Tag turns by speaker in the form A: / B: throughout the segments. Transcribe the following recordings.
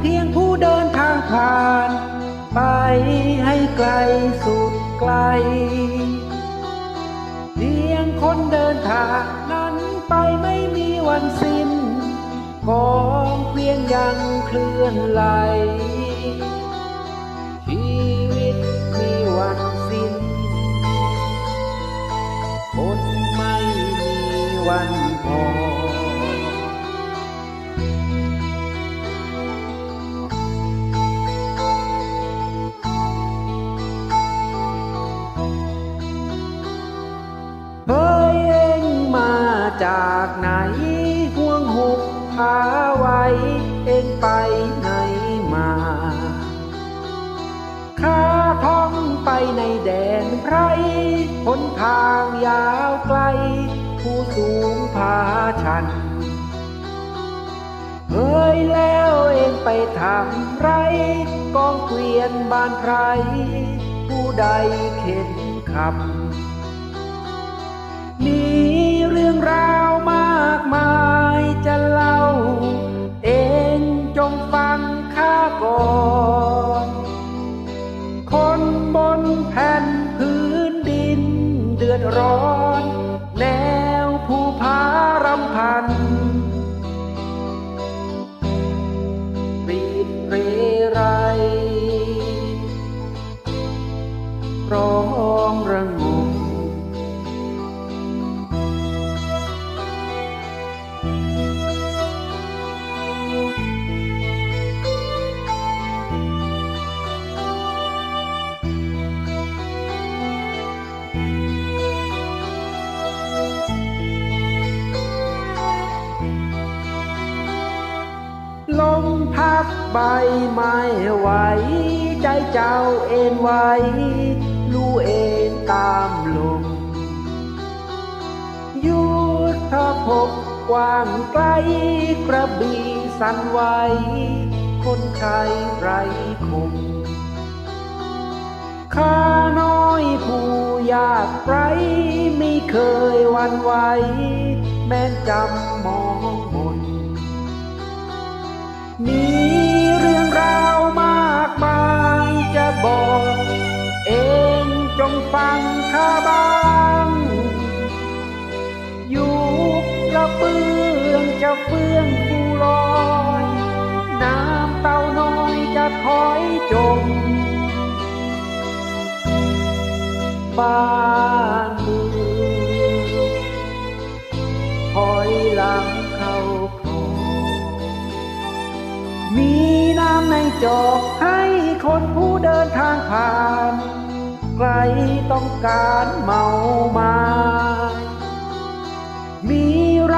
A: เพียงผู้เดินทางผ่าน ไปให้ไกลสุดไกล เพียงคนเดินทางนั้นไปไม่มีวันสิ้น ของเพียงยังเคลื่อนไหล ชีวิตมีวันสิ้น คนไม่มีวันพอ จากไหนห่วงหุบพาไว้เอ็งไปไหนมาข้าท่องไปในแดนไพรหนทางยาวไกล ผู้สูงพาชันเฮ้ยแล้วเองไปทำไรกองเกวียนบ้านใคร ผู้ใดเข็นขับ รื่องราวมากมายจะเล่า เองจงฟังข้าก่อน คนบนแผ่นพื้นดินเดือดร้อนแน พัดใบไม้ไหว ใจเจ้าเอ็นไว้ลู่เอ็นตามลม ยุทธภพกว้างไกลกระบี่สั่นไหว คนชายไรคงข้าน้อยผู้ยากไรไม่เคยวันไหว แม้นจำมอง เฟื่องฟูลอยน้ำเต่าน้อยจะถอยจมบ้านเมืองถอยหลังเข้าคลองมีน้ำในจอกให้คนผู้เดินทางผ่าน ใครต้องการเมามา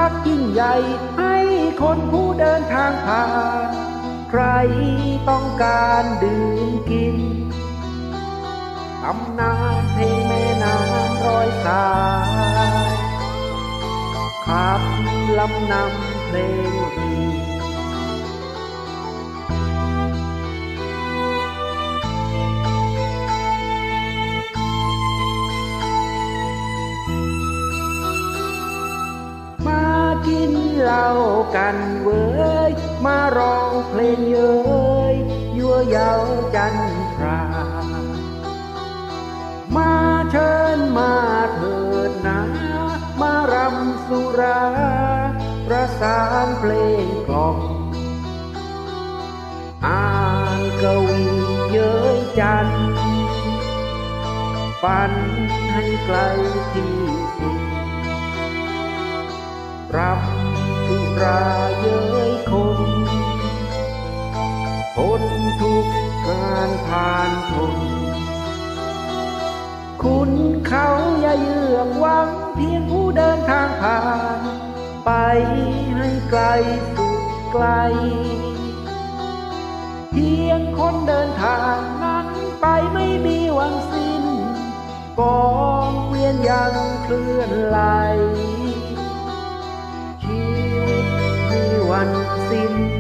A: รักยิ่งใหญ่ให้คนผู้เดินทางผ่าน ใครต้องการดื่มกินตำนานเพลงแม่น้ำร้อยสายขับลำนำเพลงรี กันเว้ย มาร้องเพลงเย้ยยั่วเยาจันทรา มาเชิญมาเถิดนะ มารำสุรา ประสานเพลงกล่อมอ่านกวีเย้ยจันฝันให้ไกลที่สุดรับ ราเย้ยคนคนทุกงานผ่านทนคุณเขาอย่าเยือกหวังเพียงผู้เดินทางผ่าน ไปให้ไกลสุดไกล เพียงคนเดินทางนั้นไปไม่มีหวันสิ้นกองเวียนยังเคลื่อนไหล วั